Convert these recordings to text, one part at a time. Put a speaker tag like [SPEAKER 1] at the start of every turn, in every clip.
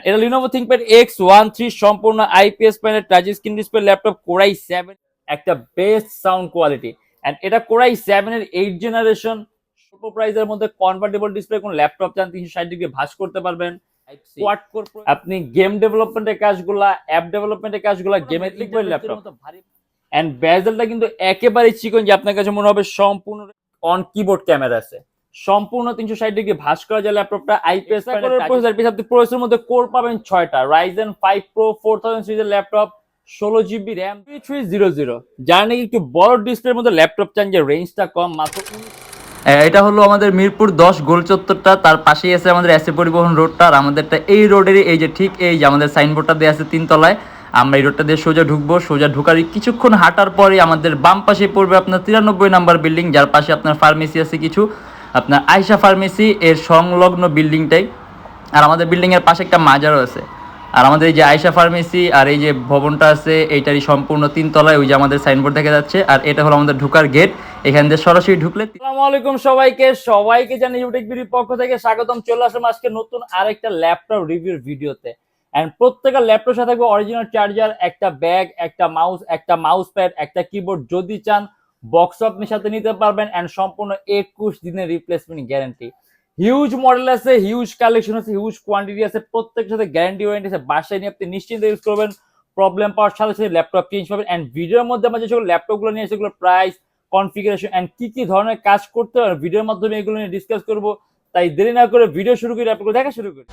[SPEAKER 1] And এটা Lenovo ThinkPad X one three সম্পূর্ণ IPS panel touch screen display laptop core i seven একটা best sound quality and এটা core i seven এর eight generation স্বল্প প্রাইসের মধ্যে কনভার্টেবল ডিসপ্লে কোন ল্যাপটপ চান তিনশো ষাট ডিগ্রি ভাস করতে পারবেন। আপনি গেম ডেভেলপমেন্টের কাজগুলা অ্যাপ ডেভেলপমেন্টের কাজগুলা গেমের লিখবেন ল্যাপটপ এন্ড বেজেলটা কিন্তু একেবারেই চিকন যে আপনার কাছে মনে হবে সম্পূর্ণ অন কিবোর্ড ক্যামেরা আছে। সম্পূর্ণ তিনশো ষাট ডিগ্রি ভাস করা যায় ল্যাপটপটা আইপিএস প্রসেসর আপনি প্রসেসর মধ্যে কোর পাবেন ছয়টা। Ryzen five pro four thousand সিরিজের ল্যাপটপ ষোলো GB RAM three zero zero যার নাকি একটু বড় ডিসপ্লের মধ্যে ল্যাপটপ চান যে রেঞ্জটা কম মাত্র
[SPEAKER 2] এটা হলো আমাদের মিরপুর দশ গোল চত্বরটা তার পাশেই আছে আমাদের এসে পরিবহন রোডটা আর আমাদেরটা এই রোডেরই এই যে ঠিক এই যে আমাদের সাইনবোর্ডটা দেওয়া আছে তিনতলায়। আমরা এই রোডটা দিয়ে সোজা ঢুকবো সোজা ঢুকার কিছুক্ষণ হাঁটার পরে আমাদের বাম পাশে পড়বে আপনার তিরানব্বই নাম্বার বিল্ডিং যার পাশে আপনার ফার্মেসি আছে কিছু। আপনার আয়সা ফার্মেসি এর সংলগ্ন বিল্ডিংটাই আর আমাদের বিল্ডিং এর পাশে একটা মাজারও আছে। আর আমাদের এই যে আয়সা ফার্মেসি আর এই যে ভবনটা আছে, এইটারই সম্পূর্ণ তিনতলায় ওই যে আমাদের সাইনবোর্ড দেখা যাচ্ছে। আর এটা হলো আমাদের ঢুকার গেট এখান দিয়ে সরাসরি ঢুকলে
[SPEAKER 1] আসসালামু আলাইকুম সবাইকে। সবাইকে জানি ইউটেক বিডির পক্ষ থেকে স্বাগতম। চলে আসলাম আজকে নতুন আরেকটা ল্যাপটপ রিভিউর ভিডিওতে এন্ড প্রত্যেকটা ল্যাপটপ সাথে থাকবে অরিজিনাল চার্জার একটা ব্যাগ একটা মাউস একটা মাউস প্যাড একটা কিবোর্ড যদি চান বক্স আপনি সাথে নিতে পারবেন এন্ড সম্পূর্ণ একুশ দিনের রিপ্লেসমেন্ট গ্যারান্টি হিউজ মডেল আছে হিউজ কালেকশন আছে হিউজ কোয়ান্টিটি আছে প্রত্যেকের সাথে গ্যারান্টি ওয়ারেন্টি আছে। বাসায় নিয়ে আপনি নিশ্চিন্তে ইউজ করবেন প্রবলেম পাওয়ার সাথে সাথে ল্যাপটপ চেঞ্জ পাবেন অ্যান্ড ভিডিওর মধ্যে আমরা যে সকল ল্যাপটপগুলো নিয়ে সেগুলো প্রাইস কনফিগারেশন অ্যান্ড কি কি ধরনের কাজ করতে হবে ভিডিওর মাধ্যমে এগুলো নিয়ে ডিসকাস করব। তাই দেরি না করে ভিডিও শুরু করি ল্যাপটপ দেখা শুরু করি।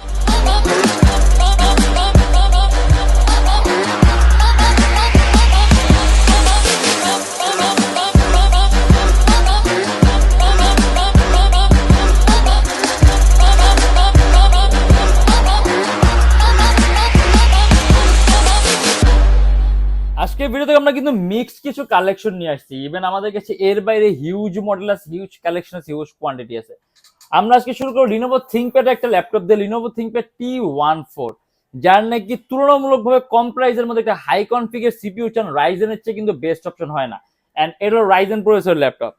[SPEAKER 1] আজকে ভিডিওতে আমরা কিন্তু মিক্সড কিছু কালেকশন নিয়ে আসছি। ইভেন আমাদের কাছে এর বাইরে হিউজ মডেল আছে হিউজ কালেকশন আছে হিউজ কোয়ান্টিটি আছে। আমরা আজকে শুরু করব লিনোভো থিঙ্কপ্যাড একটা ল্যাপটপ দিয়ে Lenovo ThinkPad T one four যার নাকি তুলনামূলকভাবে কম প্রাইসের মধ্যে একটা হাই কনফিগের সিপিইউ চান রাইজেনের চেয়ে কিন্তু বেস্ট অপশন হয় না। অ্যান্ড এর রাইজেন প্রসেসর ল্যাপটপ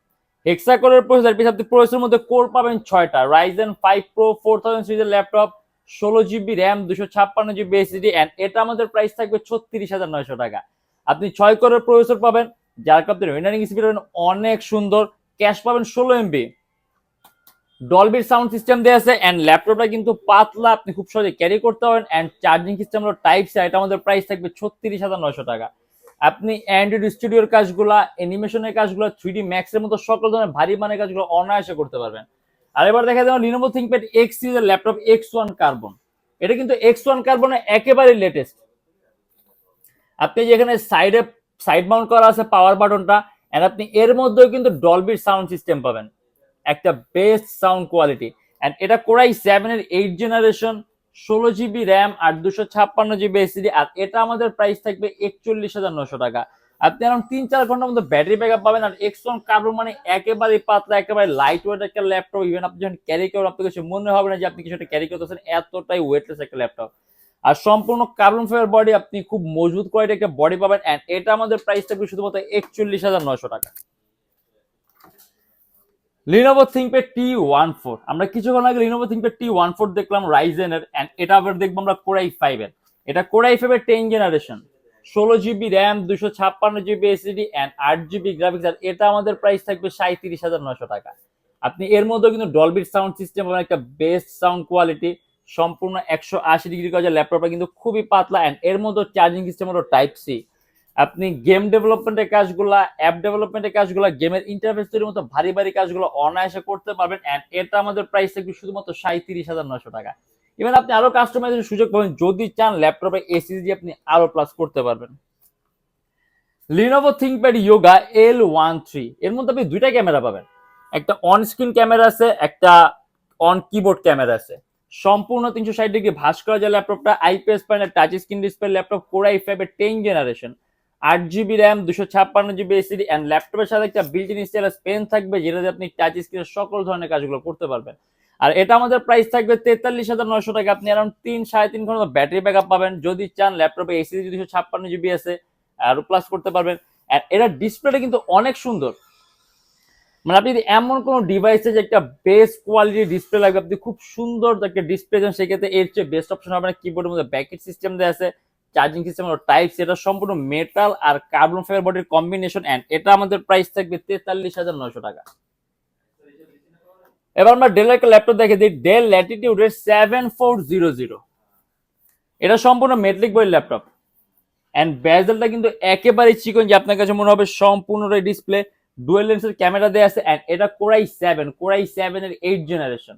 [SPEAKER 1] হেক্সা কোরের প্রসেসর পিস আপনি প্রসেসরের মধ্যে কোর পাবেন ছয়টা। Ryzen five pro four thousand সিরিজের ল্যাপটপ ষোলো জিবি র্যাম দুশো ছাপ্পান্ন জিবি এসিডি অ্যান্ড এটা আমাদের প্রাইস থাকবে ছত্রিশ হাজার নয়শো টাকা। আপনি ছয় কোরের প্রসেসর পাবেন, যার কারণে রেন্ডারিং স্পিড পাবেন অনেক সুন্দর, ক্যাশ পাবেন ষোলো এমবি ডলবির সাউন্ড সিস্টেম দেওয়া আছে অ্যান্ড ল্যাপটপটা কিন্তু পাতলা, আপনি খুব সহজে ক্যারি করতে পারেন অ্যান্ড চার্জিং সিস্টেম হলো টাইপ সি এটা আমাদের প্রাইস থাকবে ছত্রিশ হাজার নয়শো টাকা। আপনি অ্যান্ড্রয়েড স্টুডিওর কাজগুলা অ্যানিমেশনের কাজগুলো থ্রি ডি ম্যাক্সের মতো সকল ধরনের ভারী মানের কাজগুলো অনায়াসে করতে পারবেন। আর এবার দেখা যাবে লিনোভো থিঙ্কপ্যাড এক্স সিরিজের ল্যাপটপ এক্স ওয়ান কার্বন এটা কিন্তু এক্স ওয়ান কার্বনের একেবারে লেটেস্ট আপনি যেখানে সাইডে সাইড মাউন্ট করা আছে পাওয়ার বাটনটা এন্ড আপনি এর মধ্যেও কিন্তু ডলবির সাউন্ড সিস্টেম পাবেন। একটা বেস্ট সাউন্ড কোয়ালিটি এন্ড এটা কোরাই সেভেন এর এইট জেনারেশন ষোলো জিবি র্যাম আর দুশো ছাপ্পান্ন জিবি এসিডি আর এটা আমাদের প্রাইস থাকবে একচল্লিশ হাজার নশো টাকা। আপনি এখন তিন চার ঘণ্টার মধ্যে ব্যাটারি ব্যাকআপ পাবেন, আর এক্স ওয়ান কার্বন মানে একেবারে পাতলা, একেবারে লাইট ওয়েট একটা ল্যাপটপ ইভেন আপনি যখন ক্যারি করবেন, আপনার কাছে মনে হবে না যে আপনি কিছু একটা ক্যারি করতেছেন, এতটাই ওয়েটলেস একটা ল্যাপটপ আর সম্পূর্ণ কার্বন ফাইবার বডি আপনি খুব মজবুত কোয়ালিটি একটা বডি পাবেন এন্ড এটা আমাদের প্রাইস থাকবে শুধুমাত্র একচল্লিশ হাজার নয়শো টাকা। Lenovo ThinkPad T one four আমরা কিছুক্ষণ আগে Lenovo ThinkPad T one four দেখলাম রাইজেনের এন্ড এটা আবার দেখব আমরা কোরাই ফাইভ এর। এটা কোরাই ফাইভ এর টেন জেনারেশন ষোলো জিবি র্যাম দুশো ছাপ্পান্ন জিবি এসিডি অ্যান্ড আট জিবি গ্রাফিক্স আর এটা আমাদের প্রাইস থাকবে সাঁত্রিশ হাজার নয়শো টাকা। আপনি এর মধ্যে কিন্তু ডলবির সাউন্ড সিস্টেম একটা বেস্ট সাউন্ড কোয়ালিটি সম্পূর্ণ একশো আশি ডিগ্রি কাজের ল্যাপটপটা কিন্তু খুবই পাতলা অ্যান্ড এর মধ্যে চার্জিং সিস্টেম হলো টাইপ সি আপনি গেম ডেভেলপমেন্টের কাজগুলা অ্যাপ ডেভেলপমেন্টের কাজগুলা গেমের ইন্টারফেস তৈরির মতো ভারী ভারী কাজগুলো অনায়াসে করতে পারবেন অ্যান্ড এটা আমাদের প্রাইস থাকবে শুধুমাত্র সাঁত্রিশ হাজার নশো টাকা। ইভেন আপনি আরও কাস্টমাইজের সুযোগ পাবেন, যদি চান ল্যাপটপে এসিজি আপনি আরও প্লাস করতে পারবেন। Lenovo ThinkPad Yoga L one three এর মধ্যে আপনি দুইটা ক্যামেরা পাবেন। একটা অন স্ক্রিন ক্যামেরা আছে, একটা অন কিবোর্ড ক্যামেরা আছে। সম্পূর্ণ তিনশো ষাট ডিগ্রি ভাস করা যায় ল্যাপটপটা IPS panel touch screen display laptop core i five এর টেন জেনারেশন আট জিবি র্যাম দুশো ছাপ্পান্ন জিবি এসিডি অ্যান্ড ল্যাপটপের সাথে একটা বিল্ট ইন স্টাইলাস পেন থাকবে, যেটাতে আপনি টাচ স্ক্রিনের সকল ধরনের কাজগুলো করতে পারবেন। আর এটা আমাদের প্রাইস থাকবে তেতাল্লিশ হাজার নয়শো টাকা, আপনি অ্যারাউন্ড তিন, সাড়ে তিন ঘণ্টা ব্যাটারি ব্যাকআপ পাবেন, যদি চান ল্যাপটপে এসিডি দুশো ছাপ্পান্ন জিবি আছে আর প্লাস করতে পারবেন। আর এটা ডিসপ্লেটা কিন্তু অনেক সুন্দর। মানে আপনি যদি এমন কোনো ডিভাইসে যে একটা বেস্ট কোয়ালিটির ডিসপ্লে লাগবে, আপনি খুব সুন্দর একটা ডিসপ্লে দেন, সেক্ষেত্রে এর চেয়ে বেস্ট অপশন হবে না কিবোর্ডের মধ্যে ব্যাকেট সিস্টেম দেওয়া আছে চার্জিং সিস্টেম টাইপ এটা সম্পূর্ণ মেটাল আর কার্বন ফাইবার বডির কম্বিনেশন এন্ড এটা আমাদের প্রাইস থাকবে তেতাল্লিশ হাজার নয়শো টাকা। এবার আমরা ডেলের একটা ল্যাপটপ দেখে দিই ডেল ল্যাটিটিউডের সেভেন ফোর জিরো জিরো এটা সম্পূর্ণ মেট্রিক বই ল্যাপটপ এন্ড ব্যাজেলটা কিন্তু একেবারেই চিকন যে আপনার কাছে মনে হবে সম্পূর্ণটাই ডিসপ্লে ডুয়েল লেন্সের ক্যামেরা দেওয়া আছে এন্ড এটা core i seven core i seven এর এইট জেনারেশন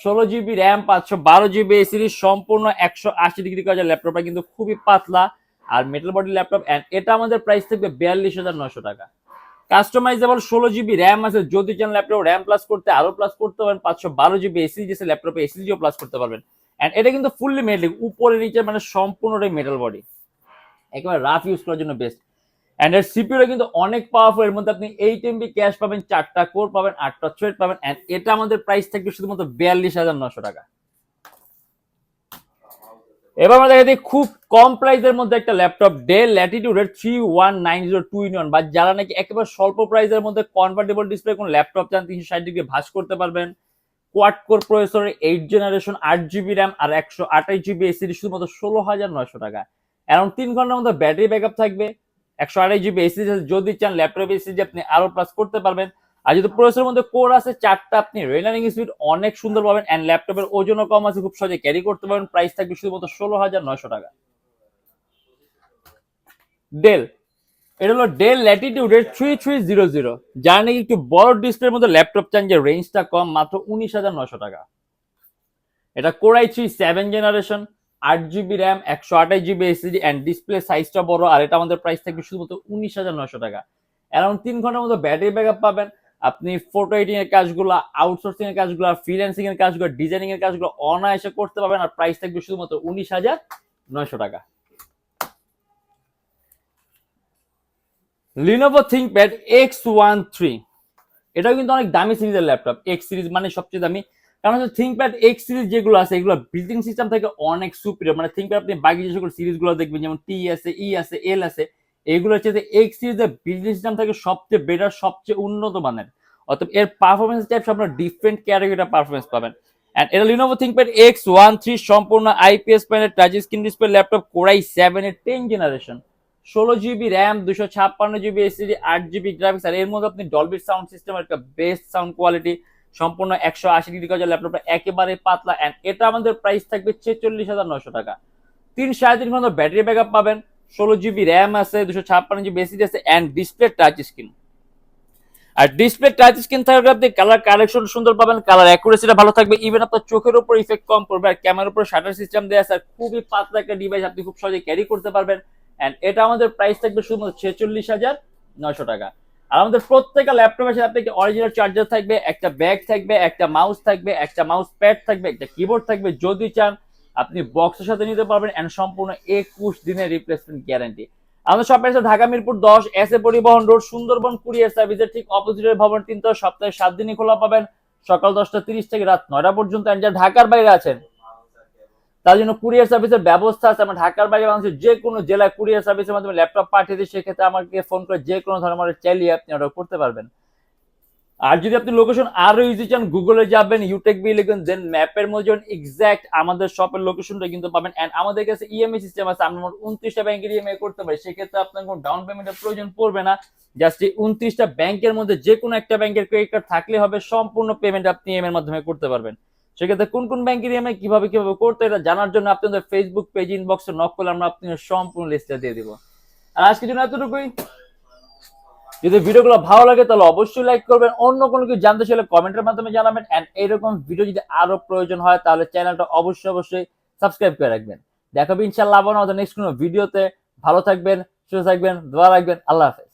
[SPEAKER 1] ষোলো জিবি র্যাম পাঁচশো বারো জিবি এই সিরিজ সম্পূর্ণ একশো আশি ডিগ্রি কাজের ল্যাপটপটা কিন্তু খুবই পাতলা আর মেটাল বডি ল্যাপটপ এন্ড এটা আমাদের প্রাইস থাকবে বিয়াল্লিশ হাজার নশো টাকা। কাস্টমাইজেবল ষোলো জিবি র্যাম আছে, যদি চান ল্যাপটপ র্যাম প্লাস করতে আরও প্লাস করতে পারেন, পাঁচশো বারো জিবি এসিজি আছে ল্যাপটপে এসিজিও প্লাস করতে পারবেন। এন্ড এটা কিন্তু ফুললি মেটাল উপরে নিচে মানে সম্পূর্ণটাই মেটাল বডি একেবারে রাফ ইউজ করার জন্য বেস্ট অ্যান্ড এর সিপিউটা কিন্তু অনেক পাওয়ারফুল এর মধ্যে আপনি এইট এমবি ক্যাশ পাবেন, চারটা কোর পাবেন, আটটা থ্রেড পাবেন অ্যান্ড এটা আমাদের প্রাইস থাকবে শুধুমাত্র বিয়াল্লিশ হাজার নশো টাকা। এবার আমরা দেখা দিই খুব কম প্রাইসের মধ্যে একটা laptop Dell ল্যাটিটিউডের three one nine zero two in one বা যারা নাকি একেবারে স্বল্প প্রাইসের মধ্যে কনভার্টেবল ডিসপ্লে কোন ল্যাপটপ চান, তিনশো ষাট ডিগ্রি ভাস করতে পারবেন। কোয়াড কোর প্রসেসরের এইট জেনারেশন আট জিবি র্যাম আর একশো আঠাশ জিবি এসিডি শুধুমাত্র ষোলো হাজার নয়শো টাকা। অ্যারাউন্ড তিন ঘণ্টার মধ্যে ব্যাটারি ব্যাকআপ থাকবে। একশো আড়াই জিবি এসিডি যদি চান ল্যাপটপ এসিডি আপনি আরও প্লাস করতে পারবেন। আর যদি প্রসেসরের মধ্যে কোর আছে, চারটা আপনি রেনারিং স্পিড অনেক সুন্দর পাবেন অ্যান্ড ল্যাপটপের ওজনও কম আছে, খুব সহজে ক্যারি করতে পারবেন। প্রাইস থাকবে শুধুমাত্র ষোলো হাজার নয়শো টাকা। ডেল এটা হলো ডেল ল্যাটিটিউডের থ্রি থ্রি জিরো জিরো যার নাকি একটু বড় ডিসপ্লের মধ্যে ল্যাপটপ চান যে রেঞ্জটা কম, মাত্র উনিশ হাজার নশো টাকা। এটা core i three seven generation আট জিবি র্যাম, একশো আঠাশ জিবি এসিডি অ্যান্ড ডিসপ্লে সাইজটা বড়, আর এটা আমাদের প্রাইস থাকবে শুধুমাত্র উনিশ হাজার নশো টাকা। অ্যারাউন্ড তিন ঘণ্টার মতো ব্যাটারি ব্যাকআপ পাবেন। আপনি ফটো এডিটিং এর কাজগুলো আউটসোর্সিং এর কাজগুলো ফ্রিল্যান্সিং এর কাজগুলো ডিজাইনিং এর কাজগুলো অনায়াসে করতে পারবেন, আর প্রাইস থাকবে শুধুমাত্র উনিশ হাজার নয়শো টাকা। Lenovo ThinkPad X one three এটাও কিন্তু অনেক দামি সিরিজের ল্যাপটপ এক্স সিরিজ মানে সবচেয়ে দামি। কারণ হচ্ছে থিঙ্কপ্যাড এক্স সিরিজ যেগুলো আছে, এগুলো বিল্ডিং সিস্টেম থেকে অনেক সুপিরিয়র মানে থিঙ্কপ্যাড আপনি বাকি যে সকল সিরিজগুলো দেখবেন, যেমন টি আছে ই আছে এল আছে, এগুলো হচ্ছে যে এক্স সিরিজের বিল্ডিং সিস্টেম থেকে সবচেয়ে বেটার সবচেয়ে উন্নত মানের। অর্থাৎ এর পারফরমেন্স টাইপ আপনার ডিফারেন্ট ক্যাটাগরিটা পারফরমেন্স পাবেন। এন্ড এটা Lenovo ThinkPad X one three সম্পূর্ণ IPS panel touch screen display laptop core i seven এর টেন জেনারেশন ষোলো জিবি র্যাম দুশো ছাপ্পান্ন জিবি এসিডি আট জিবি গ্রাফিক্স আর এর মধ্যে আপনি ডলবি সাউন্ড সিস্টেম একটা বেস্ট সাউন্ড কোয়ালিটি সম্পূর্ণ একশো আশি ডিগ্রি কাজের ল্যাপটপটা একেবারে পাতলা অ্যান্ড এটা আমাদের প্রাইস থাকবে ছেচল্লিশ হাজার নশো টাকা। তিন সাড়ে তিন ঘণ্টা ব্যাটারি ব্যাকআপ পাবেন, ষোলো জিবি র্যাম আছে, দুশো ছাপ্পান্ন জিবি এসিডি আছে অ্যান্ড ডিসপ্লে টাচ স্ক্রিন আর ডিসপ্লে টাচ স্ক্রিন থাকবে আপনি কালার কালেকশন সুন্দর পাবেন কালার অ্যাকুরেসিটা ভালো থাকবে ইভেন আপনার চোখের উপর ইফেক্ট কম পড়বে আর ক্যামেরার উপর শাটার সিস্টেম দেওয়া আছে, আর খুবই পাতলা একটা ডিভাইস আপনি খুব সহজে ক্যারি করতে পারবেন। অ্যান্ড এটা আমাদের প্রাইস থাকবে শুধুমাত্র ছেচল্লিশ হাজার নয়শো টাকা। আর আমাদের প্রত্যেকটা ল্যাপটপের সাথে আপনাকে অরিজিনাল চার্জার থাকবে, একটা ব্যাগ থাকবে, একটা মাউস থাকবে, একটা মাউস প্যাড থাকবে, একটা কিবোর্ড থাকবে, যদি চান আপনি বক্সের সাথে নিতে পারবেন এন্ড সম্পূর্ণ একুশ দিনের রিপ্লেসমেন্ট গ্যারান্টি আমাদের শপের আছে ঢাকা মিরপুর দশ এস এ পরিবহন রোড সুন্দরবন কুরিয়ার সার্ভিসের ঠিক অপোজিটের ভবন তিন সপ্তাহে সাত দিনই খোলা পাবেন। সকাল দশটা তিরিশ থেকে রাত নয়টা পর্যন্ত। and যারা ঢাকার বাইরে আছেন তার জন্য কুরিয়ার সার্ভিসের ব্যবস্থা আছে। আমরা ঢাকার বাইরে মানুষের যে কোনো জেলায় কুরিয়ার সার্ভিসের মাধ্যমে ল্যাপটপ পাঠিয়ে দিই, সেক্ষেত্রে আমাকে ফোন করে যে কোনো ধরনের অর্ডার চাইলে আপনি অর্ডার করতে পারবেন। আর যদি আপনি লোকেশন আরও ইজি চান গুগলে যাবেন ইউটেক বি লিখবেন দেন ম্যাপের মধ্যে এক্সাক্ট আমাদের শপের লোকেশনটা কিন্তু পাবেন। এন্ড আমাদের কাছে ইএমআই সিস্টেম আছে, আমরা মোট উনত্রিশটা ব্যাংকের ইএমআই করতে পারি। সেক্ষেত্রে আপনার কোনো ডাউন পেমেন্টের প্রয়োজন পড়বে না। জাস্ট এই উনত্রিশটা ব্যাংকের মধ্যে যে কোনো একটা ব্যাংকের ক্রেডিট কার্ড থাকলে হবে, সম্পূর্ণ পেমেন্ট আপনি ইএমআই এর মাধ্যমে করতে পারবেন। সেক্ষেত্রে কোন কোন ব্যাংকের ইএমআই কীভাবে কীভাবে করতে এটা জানার জন্য আপনাদের ফেসবুক পেজ ইনবক্সে নক করলে আমরা আপনাদের সম্পূর্ণ লিস্টটা দিয়ে দিব। আর আজকের জন্য এতটুকুই। যদি ভিডিওগুলো ভালো লাগে তাহলে অবশ্যই লাইক করবেন। অন্য কোনো কিছু জানতে চাইলে কমেন্টের মাধ্যমে জানাবেন। এন্ড এইরকম ভিডিও যদি আরও প্রয়োজন হয় তাহলে চ্যানেলটা অবশ্যই অবশ্যই সাবস্ক্রাইব করে রাখবেন। দেখাবে ইনশাল্লাহ আবার আমাদের নেক্সট কোনো ভিডিওতে ভালো থাকবেন, সুস্থ থাকবেন, দোয়া রাখবেন। আল্লাহ হাফেজ।